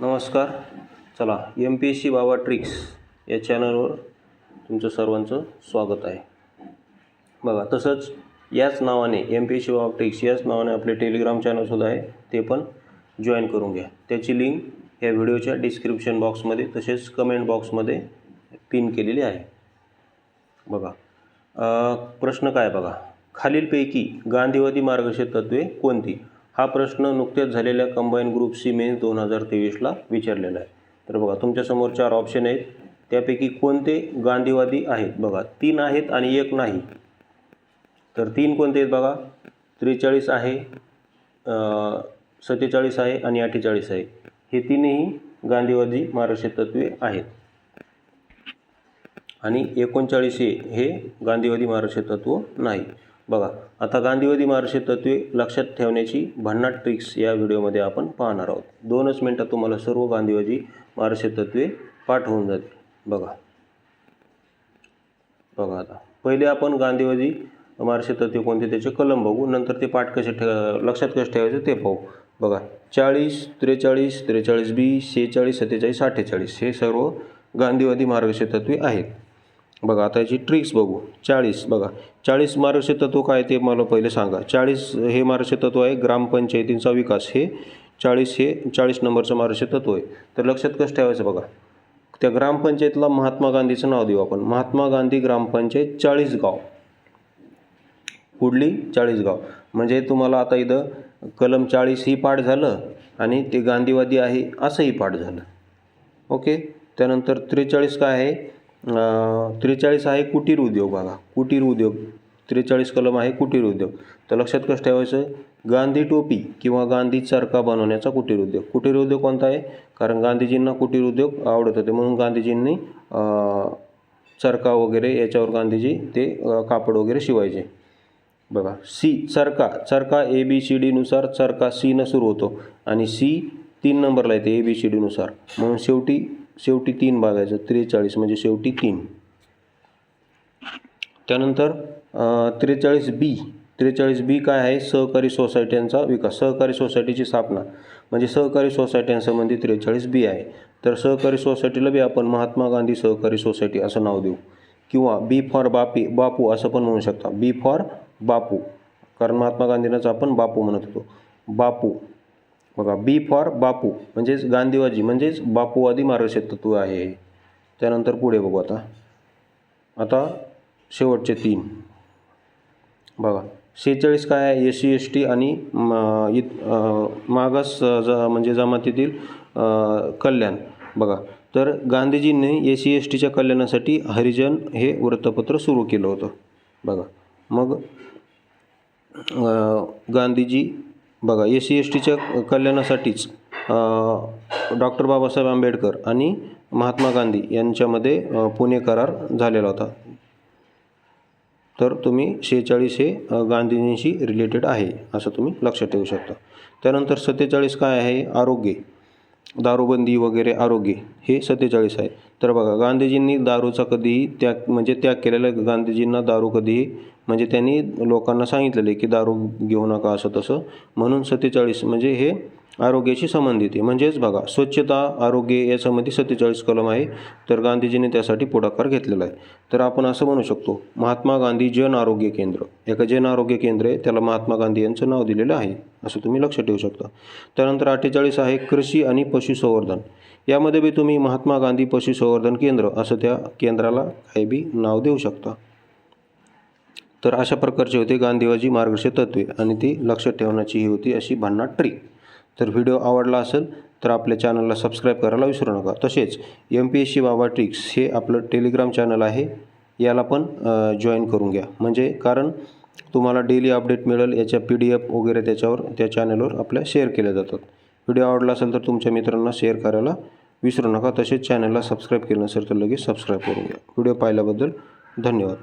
नमस्कार. चला M P S C बाबा ट्रिक्स या चॅनलवर तुमचं सर्वांचं स्वागत आहे. बघा तसंच याच नावाने M P S C Baba tricks याच नावाने आपले टेलिग्राम चॅनलसुद्धा आहे ते पण जॉईन करून घ्या. त्याची लिंक या व्हिडिओच्या डिस्क्रिप्शन बॉक्समध्ये तसेच कमेंट बॉक्समध्ये पिन केलेली आहे. बघा प्रश्न काय बघा? खालीलपैकी गांधीवादी मार्गदर्शक तत्वे कोणती? हा प्रश्न नुकत्याच झालेल्या कंबाईन ग्रुप सी मेन्स दोन हजार तेवीसला विचारलेला आहे. तर बघा तुमच्यासमोर चार ऑप्शन आहेत. त्यापैकी कोणते गांधीवादी आहेत? बघा तीन आहेत आणि एक नाही. तर तीन कोणते आहेत बघा? त्रेचाळीस आहे सत्तेचाळीस आहे आणि अठ्ठेचाळीस आहे. हे तीनही गांधीवादी महाराष्ट्र तत्वे आहेत. आणि एकोणचाळीस हे गांधीवादी महाराष्ट्र तत्व नाही. बघा आता गांधीवादी मार्गदर्शक तत्वे लक्षात ठेवण्याची भन्नाट ट्रिक्स या व्हिडिओमध्ये आपण पाहणार आहोत. दोनच मिनटात तुम्हाला सर्व गांधीवादी मार्गदर्शक तत्वे पाठ होऊन जातील. बघा. बघा आता. पहिले आपण गांधीवादी मार्गदर्शक तत्वे कोणते त्याचे कलम बघू नंतर ते पाठ कसे ठे लक्षात कसे ठेवायचे ते पाहू. बघा चाळीस त्रेचाळीस त्रेचाळीस बी शेहेचाळीस सत्तेचाळीस अठ्ठेचाळीस हे सर्व गांधीवादी मार्गदर्शक तत्वे आहेत. बघा आता याची ट्रिक्स बघू. चाळीस बघा. चाळीस मार्गदर्शक तत्व काय ते मला पहिले सांगा. चाळीस हे मार्गदर्शक तत्व आहे ग्रामपंचायतींचा विकास हे. चाळीस हे चाळीस नंबरचं मार्गदर्शक तत्व आहे. तर लक्षात कसं ठेवायचं बघा? त्या ग्रामपंचायतला महात्मा गांधीचं नाव देऊ आपण. महात्मा गांधी ग्रामपंचायत चाळीसगाव पुढली चाळीसगाव म्हणजे तुम्हाला आता इथं कलम चाळीस ही पाठ झालं आणि ते गांधीवादी आहे असंही पाठ झालं. ओके? त्यानंतर त्रेचाळीस काय आहे? त्रेचाळीस आहे कुटीर उद्योग बघा. कुटीर उद्योग त्रेचाळीस कलम आहे कुटीर उद्योग. तर लक्षात कसं ठेवायचं? गांधी टोपी किंवा गांधी चरखा बनवण्याचा कुटीर उद्योग. कुटीर उद्योग कोणता आहे? कारण गांधीजींना कुटीर उद्योग आवडत होते. म्हणून गांधीजींनी चरखा वगैरे याच्यावर गांधीजी ते कापड वगैरे शिवायचे. बघा. C Charka Charka A B C डीनुसार चरका सीनं सुरू होतो. आणि सी तीन नंबरला येते ए बी सी डीनुसार म्हणून शेवटी शेवटी तीन बघायचं त्रेचाळीस म्हणजे शेवटी तीन. त्यानंतर त्रेचाळीस बी. त्रेचाळीस बी काय आहे? सहकारी सोसायट्यांचा विकास. सहकारी सोसायटीची स्थापना. म्हणजे सहकारी सोसायट्यांसंबंधी त्रेचाळीस बी आहे. तर सहकारी सोसायटीला बी आपण महात्मा गांधी सहकारी सोसायटी असं नाव देऊ. किंवा बी फॉर बापी बापू असं पण म्हणू शकता. B for Bapu. कारण महात्मा गांधींनाच आपण बापू म्हणत होतो. बापू. बघा बी फॉर बापू म्हणजेच गांधीवादी म्हणजेच बापूवादी मार्गदर्शक तत्व आहे. त्यानंतर पुढे बघू आता. आता शेवटचे तीन. बघा शेहेचाळीस काय आहे? एस सी एस टी आणि म, इत मागास ज म्हणजे जमातीतील कल्याण. बघा तर गांधीजींनी एस सी एस टीच्या कल्याणासाठी हरिजन हे वृत्तपत्र सुरू केलं होतं. बघा मग गांधीजी बघा एस सी एस टीच्या कल्याणासाठीच डॉक्टर बाबासाहेब आंबेडकर आणि महात्मा गांधी यांच्यामध्ये पुणे करार झालेला होता. तर तुम्ही शेहेचाळीस हे गांधीजींशी रिलेटेड आहे असं तुम्ही लक्षात ठेवू शकता. त्यानंतर सत्तेचाळीस काय आहे? आरोग्य. दारूबंदी वगैरे आरोग्य हे सत्तेचाळीस आहे. तर बघा गांधीजींनी दारूचा कधीही त्याग म्हणजे त्याग केलेला गांधीजींना दारू कधीही म्हणजे त्यांनी लोकांना सांगितलेलं आहे की दारू घेऊ नका असं तसं. म्हणून सत्तेचाळीस म्हणजे हे आरोग्याशी संबंधित आहे. म्हणजेच बघा स्वच्छता आरोग्य यासंबंधी सत्तेचाळीस कलम आहे. तर गांधीजींनी त्यासाठी पुढाकार घेतलेला आहे. तर आपण असं म्हणू शकतो महात्मा गांधी जन आरोग्य केंद्र. एका जन आरोग्य केंद्र आहे त्याला महात्मा गांधी यांचं नाव दिलेलं आहे असं तुम्ही लक्षात ठेवू शकता. त्यानंतर अठ्ठेचाळीस आहे कृषी आणि पशुसंवर्धन. यामध्ये बी तुम्ही महात्मा गांधी पशुसंवर्धन केंद्र असं त्या केंद्राला काही बी नाव देऊ शकता. तर अशा प्रकारचे होते गांधीवाजी मार्गदर्शक तत्वे आणि ती लक्षात ठेवण्याची ही होती अशी भन्नाट ट्रिक. तर व्हिडिओ आवडला असेल तर आपल्या चॅनलला सबस्क्राईब करायला विसरू नका. तसेच M P S C Baba tricks हे आपलं टेलिग्राम चॅनल आहे. याला पण जॉईन करून घ्या. म्हणजे कारण तुम्हाला डेली अपडेट मिळेल याच्या पी डी एफ वगैरे त्याच्यावर त्या चॅनलवर आपल्या शेअर केल्या जातात. व्हिडिओ आवडला असेल तर तुमच्या मित्रांना शेअर करायला विसरू नका. तसेच चॅनलला सबस्क्राईब केलं नसेल तर लगेच सबस्क्राईब करून घ्या. व्हिडिओ पाहिल्याबद्दल धन्यवाद.